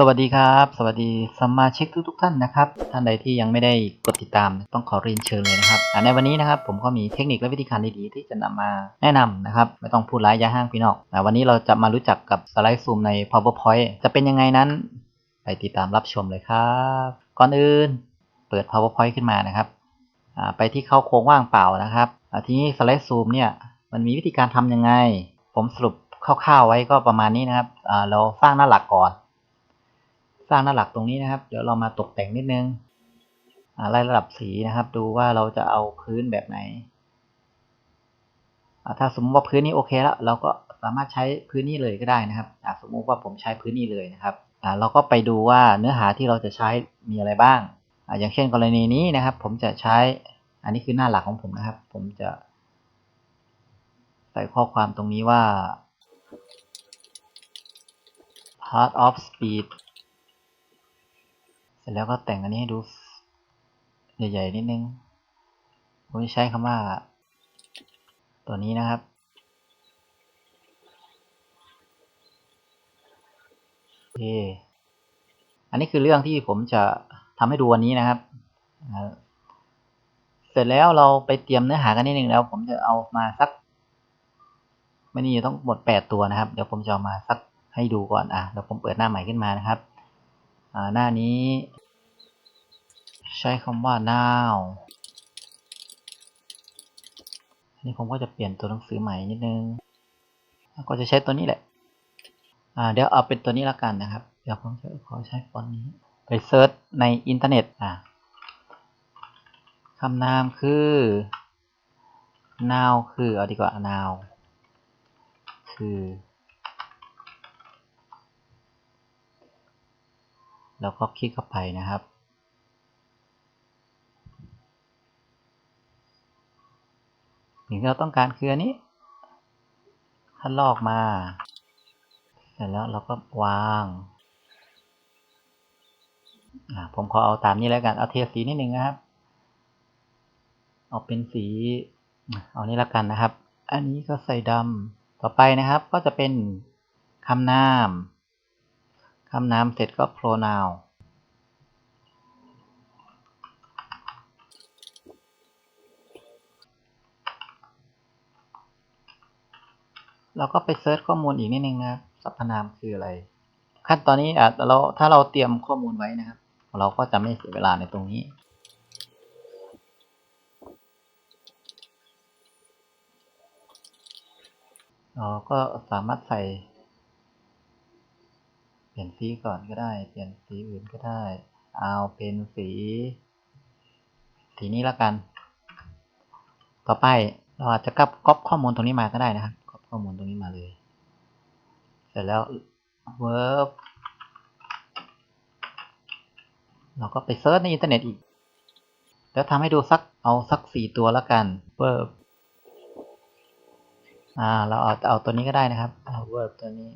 สวัสดีครับ สวัสดีสมาชิกทุกทท่านนะครับ ท่านใดที่ยังไม่ได้กดติดตามต้องขอเรียนเชิญเลยนะครับในวันนี้นะครับผมก็มีเทคนิคและวิธีการดีๆที่จะนำมาแนะนำนะครับไม่ต้องพูดร้ายยาห้างพี่นองอ่าวันนี้เราจะมารู้จักกับสไลด์ซูมใน powerpoint จะเป็นยังไงนั้น ไปติดตามรับชมเลยครับ ก่อนอื่นเปิด powerpoint ขึ้นมานะครับไปที่เข้าโครงว่างเปล่านะครับทีนี้สไลด์ซูมเนี่ยมันมีวิธีการทำยังไง ผมสรุปคร่าวๆไว้ก็ประมาณนี้นะครับเราสร้างหน้าหลักก่อน สร้างหน้าหลักตรงนี้นะครับ เดี๋ยวเรามาตกแต่งนิดนึงไล่ระดับสีนะครับ ดูว่าเราจะเอาพื้นแบบไหน ถ้าสมมติว่าพื้นนี้โอเคแล้ว เราก็สามารถใช้พื้นนี้เลยก็ได้นะครับสมมุติว่าผมใช้พื้นนี้เลยนะครับเราก็ไปดูว่าเนื้อหาที่เราจะใช้มีอะไรบ้างออย่างเช่นกรณีนี้นะครับ ผมจะใช้ อันนี้คือหน้าหลักของผมนะครับ ผมจะ ใส่ข้อความตรงนี้ว่า part of speed ร็จแล้วก็แต่งอันนี้ให้ดูใหญ่ๆนิดนึง ผมจะใช้คำว่า ตัวนี้นะครับ โอเค อันนี้คือเรื่องที่ผมจะทำให้ดูวันนี้นะครับ เสร็จแล้วเราไปเตรียมเนื้อหากันนิดนึงแล้ว ผมจะเอามาสัก ไม่นี่ต้องหมดแปดตัวนะครับ เดี๋ยวผมจะเอามาสักให้ดูก่อน อะ เดี๋ยวผมเปิดหน้าใหม่ขึ้นมานะครับ หน้านี้ ใช้คำว่า now อันนี้ผมก็จะเปลี่ยนตัวหนังสือใหม่นิดนึง ก็จะใช้ตัวนี้แหละอ่าเดี๋ยวเอาเป็นตัวนี้ละกันนะครับ เดี๋ยวผมจะขอใช้ฟอนต์นี้ ไปเซิร์ชในอินเทอร์เน็ตอ่าคำนามคือ now คือ เอาดีกว่า now คือ แล้วก็คลิกเข้าไปนะครับ สิ่งที่เราต้องการคืออันนี้ถ้าลอกมาเสร็จแล้วเราก็วางผมขอเอาตามนี้แล้วกัน เอาเทียสีนิดนึงนะครับ เอาเป็นสี เอานี้แล้วกันนะครับ อันนี้ก็ใส่ดำต่อไปนะครับ ก็จะเป็นคำนาม คำนามเสร็จก็ pronoun เราก็ไปเซิร์ชข้อมูลอีกนิดนึงนะครับสรรพนามคืออะไร ขั้นตอนนี้อะเราถ้าเราเตรียมข้อมูลไว้นะครับ เราก็จะไม่เสียเวลาในตรงนี้ เราก็สามารถใส่ ปลี่ยนสีก่อนก็ได้ เปลี่ยนสีอื่นก็ได้ เอาเป็นสี สีนี้แล้วกัน ต่อไปเราอาจจะก๊อปก๊อปข้อมูลตรงนี้มาก็ได้นะครับก๊อปข้อมูลตรงนี้มาเลย เสร็จแล้ว verb เราก็ไปเซิร์ชในอินเทอร์เน็ตอีก แล้วทำให้ดูสักเอาสักสี่ตัวแล้วกัน verb อ่า เราเอาเอาตัวนี้ก็ได้นะครับ เอา verb ตัวนี้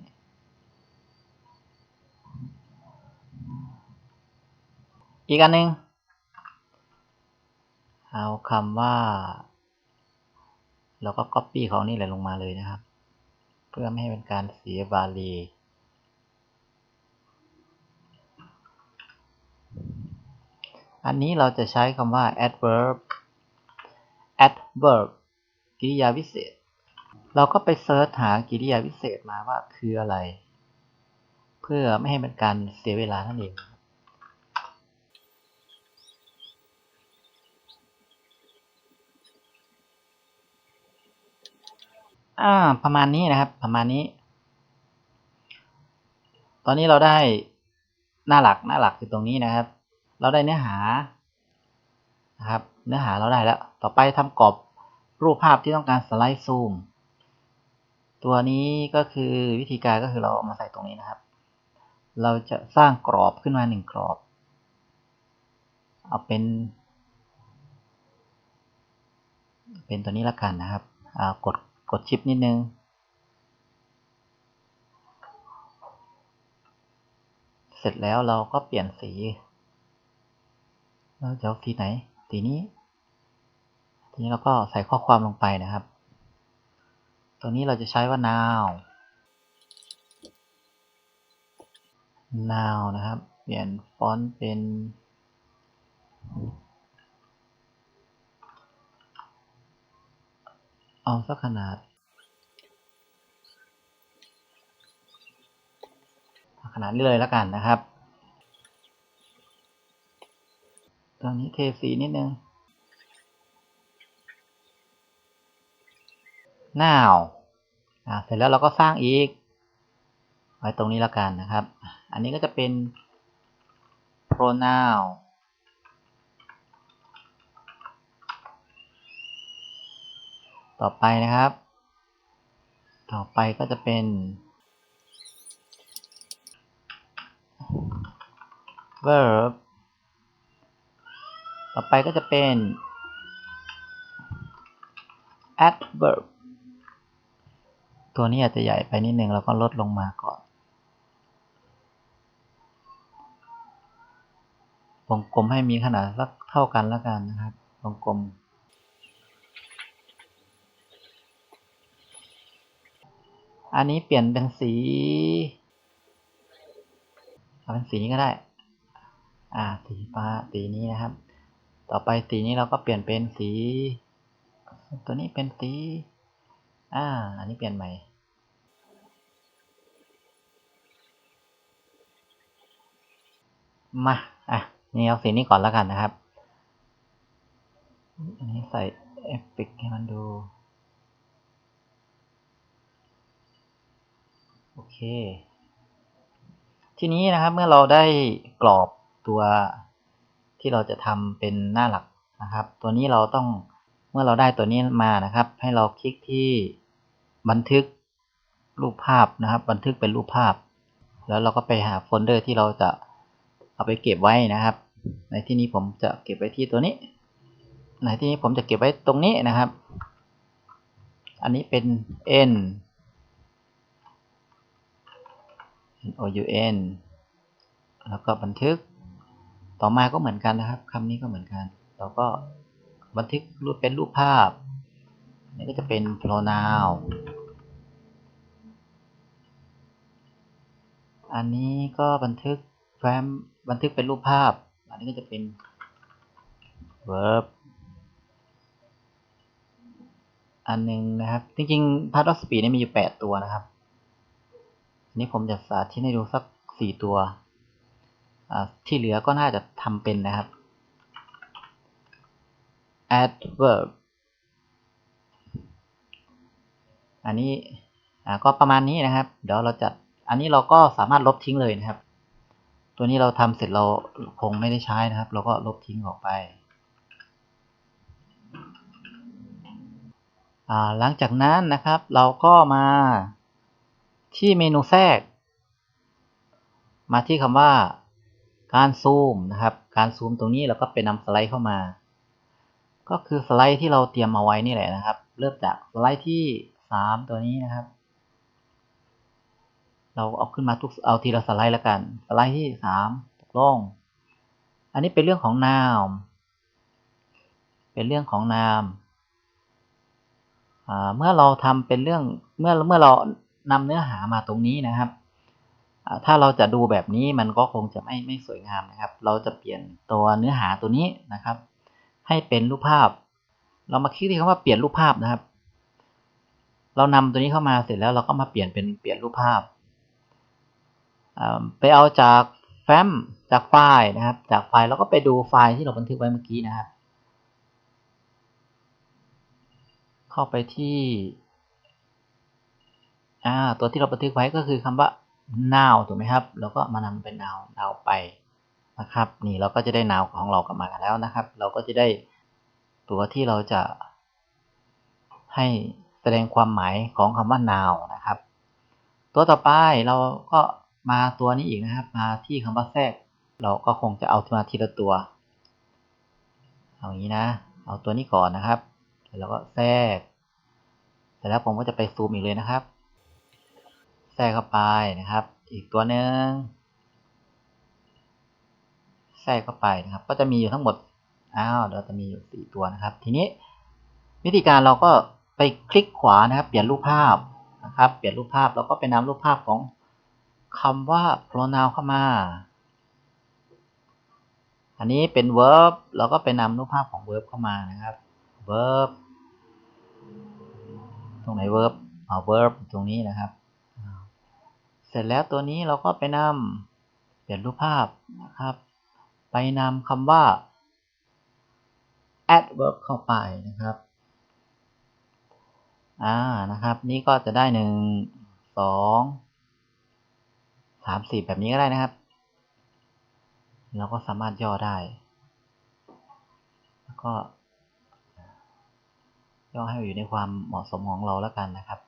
อีกอันหนึ่งเอาคำว่า เราก็ copy ของนี่แหละลงมาเลยนะครับ เพื่อไม่ให้เป็นการเสียบาลีอันนี้เราจะใช้คำว่า adverb adverb กริยาวิเศษ เราก็ไปเซิร์ชหากริยาวิเศษมาว่าคืออะไร เพื่อไม่ให้เป็นการเสียเวลานั่นเอง อ่า ประมาณนี้นะครับ ประมาณนี้ ตอนนี้เราได้หน้าหลักหน้าหลักคือตรงนี้นะครับ เราได้เนื้อหานะครับ เนื้อหาเราได้แล้ว ต่อไปทำกรอบรูปภาพที่ต้องการสไลด์ซูม ตัวนี้ก็คือวิธีการก็คือเราเอามาใส่ตรงนี้นะครับ เราจะสร้างกรอบขึ้นมาหนึ่งกรอบ เอาเป็น เป็นตัวนี้ละกันนะครับอ่ากด กดชิปนิดนึง เสร็จแล้วเราก็เปลี่ยนสี เราจะเอาสีไหน สีนี้ ทีนี้เราก็ใส่ข้อความลงไปนะครับตัวนี้เราจะใช้ว่า now now นะครับ เปลี่ยนฟอนต์เป็น เอาสักขนาดขนาดนี้เลยแล้วกันนะครับ ตอนนี้เทสีนิดนึง now อ่าเสร็จแล้วเราก็สร้างอีก ไว้ตรงนี้แล้วกันนะครับ อันนี้ก็จะเป็น pronoun ต่อไปนะครับ ต่อไปก็จะเป็น verb ต่อไปก็จะเป็น adverb ตัวนี้อาจจะใหญ่ไปนิดนึงแล้วก็ลดลงมาก่อน วงกลมให้มีขนาดสักเท่ากันแล้วกันนะครับ วงกลม อันนี้เปลี่ยนเป็นสีเอาเป็นสีนี้ก็ได้ อ่า สีฟ้า สีนี้นะครับ ต่อไปสีนี้เราก็เปลี่ยนเป็นสี ตัวนี้เป็นสี อ่า อันนี้เปลี่ยนใหม่มา อะ นี่เอาสีนี้ก่อนแล้วกันนะครับ อันนี้ใส่เอฟเฟกให้มันดู อเค ทีนี้นะครับเมื่อเราได้กรอบตัวที่เราจะทำเป็นหน้าหลักนะครับ ตัวนี้เราต้องเมื่อเราได้ตัวนี้มานะครับ ให้เราคลิกที่บันทึกรูปภาพนะครับ บันทึกเป็นรูปภาพ แล้วเราก็ไปหาโฟลเดอร์ที่เราจะเอาไปเก็บไว้นะครับ ในที่นี้ผมจะเก็บไว้ที่ตัวนี้ ในที่นี้ผมจะเก็บไว้ตรงนี้นะครับ อันนี้เป็น n o u n แล้วก็บันทึก ต่อมาก็เหมือนกันนะครับคำนี้ก็เหมือนกัน เราก็บันทึกรูปเป็นรูปภาพ นี่ก็จะเป็น pronoun อันนี้ก็บันทึกแฟ้มบันทึกเป็นรูปภาพ อันนี้ก็จะเป็น verb อันหนึงนะครับ จริงๆ part of speech นี่มีอยู่ 8 ตัวนะครับ นี้ผมจะสาธิตให้ดูสัก4ตัว ที่เหลือก็น่าจะทำเป็นนะครับ adverb อันนี้ก็ประมาณนี้นะครับ เดี๋ยวเราจะอันนี้เราก็สามารถลบทิ้งเลยนะครับ ตัวนี้เราทำเสร็จเราคงไม่ได้ใช้นะครับ เราก็ลบทิ้งออกไปหลังจากนั้นนะครับเราก็มา ที่เมนูแทรก มาที่คำว่า การซูมนะครับ การซูมตรงนี้เราก็ไปนำสไลด์เข้ามา ก็คือสไลด์ที่เราเตรียมมาไว้นี่แหละนะครับ เริ่มจากสไลด์ที่ 3 ตัวนี้นะครับ เราเอาขึ้นมาทุกเอาทีละสไลด์แล้วกัน สไลด์ที่ 3ตกลง อันนี้เป็นเรื่องของ noun เป็นเรื่องของ noun เมื่อเราทำเป็นเรื่องเมื่อเมื่อเรา นำเนื้อหามาตรงนี้นะครับ ถ้าเราจะดูแบบนี้มันก็คงจะไม่ไม่สวยงามนะครับ เราจะเปลี่ยนตัวเนื้อหาตัวนี้นะครับ ให้เป็นรูปภาพ เรามาคลิกที่คำว่าเปลี่ยนรูปภาพนะครับ เรานำตัวนี้เข้ามาเสร็จแล้วเราก็มาเปลี่ยนเป็นเปลี่ยนรูปภาพ ไปเอาจากแฟ้มจากไฟล์นะครับ จากไฟล์เราก็ไปดูไฟล์ที่เราบันทึกไว้เมื่อกี้นะครับ เข้าไปที่ อ่าตัวที่เราบันทึกไว้ก็คือคำว่า now ถูกไหมครับ แล้วก็มานำเป็น now now ไปนะครับ นี่เราก็จะได้ now ของเรากลับมากันแล้วนะครับ เราก็จะได้ตัวที่เราจะ ให้แสดงความหมายของคำว่า now นะครับ ตัวต่อไปเราก็มาตัวนี้อีกนะครับ มาที่คำว่าแทรก เราก็คงจะเอามาทีละตัวเอาอย่างนี้นะ เอาตัวนี้ก่อนนะครับแล้วก็แทรกเสร็จแล้วผมก็จะไปซูมอีกเลยนะครับ แทรกเข้าไปนะครับ อีกตัวหนึ่งแทรกเข้าไปนะครับ ก็จะมีอยู่ทั้งหมดอ้าวเราจะมีอยู่สี่ตัวนะครับ ทีนี้วิธีการเราก็ไปคลิกขวานะครับ เปลี่ยนรูปภาพนะครับ เปลี่ยนรูปภาพแล้วก็ไปนำรูปภาพของคำว่า pronoun เข้ามา อันนี้เป็น verb เราก็ไปนำรูปภาพของ verb เข้ามานะครับ verb ตรงไหน verb เอา verb ตรงนี้นะครับ เสร็จแล้วตัวนี้เราก็ไปนำเปลี่ยนรูปภาพนะครับ ไปนำคำว่า adverb เข้าไปนะครับ อ่า นะครับ นี่ก็จะได้หนึ่งสองสามสี่แบบนี้ก็ได้นะครับ เราก็สามารถย่อได้ แล้วก็ย่อให้อยู่ในความเหมาะสมของเราแล้วกันนะครับ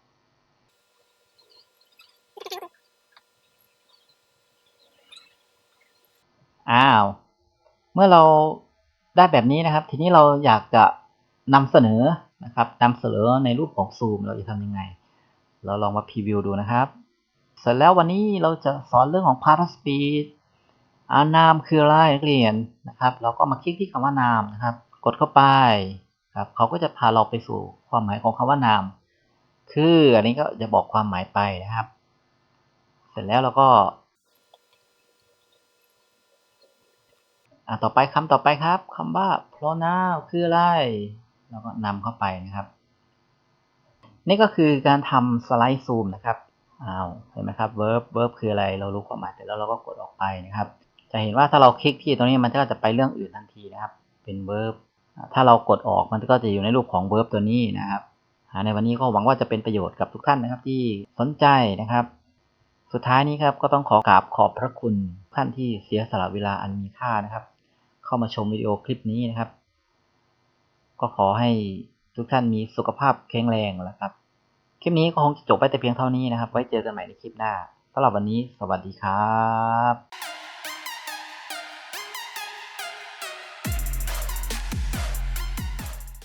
อ้าว เมื่อเราได้แบบนี้นะครับ ทีนี้เราอยากจะนำเสนอนะครับนำเสนอในรูปของซูมเราจะทำยังไง เราลองมาพรีวิวดูนะครับ เสร็จแล้ววันนี้เราจะสอนเรื่องของ part of speech อานามคืออะไรนักเรียนนะครับ เราก็มาคลิกที่คำว่านามนะครับ กดเข้าไปครับเขาก็จะพาเราไปสู่ความหมายของคำว่านาม คืออันนี้ก็จะบอกความหมายไปนะครับ เสร็จแล้วเราก็ อะต่อไปคำต่อไปครับคำว่า pronoun คืออะไรเราก็นำเข้าไปนะครับ นี่ก็คือการทำสไลด์ซูมนะครับอ้าวเห็นไหมครับ verb verb คืออะไรเรารู้ความหมายแต่แล้วเราก็กดออกไปนะครับ จะเห็นว่าถ้าเราคลิกที่ตรงนี้มันก็จะไปเรื่องอื่นทันทีนะครับ เป็น verb ถ้าเรากดออกมันก็จะอยู่ในรูปของ verb ตัวนี้นะครับในวันนี้ก็หวังว่าจะเป็นประโยชน์กับทุกท่านนะครับที่สนใจนะครับ สุดท้ายนี้ครับก็ต้องขอกราบขอบพระคุณท่านที่เสียสละเวลาอันมีค่านะครับ เข้ามาชมวิดีโอคลิปนี้นะครับ ก็ขอให้ทุกท่านมีสุขภาพแข็งแรงแล้วครับ คลิปนี้ก็คงจะจบไปแต่เพียงเท่านี้นะครับ ไว้เจอกันใหม่ในคลิปหน้าสำหรับวันนี้ สวัสดีครับ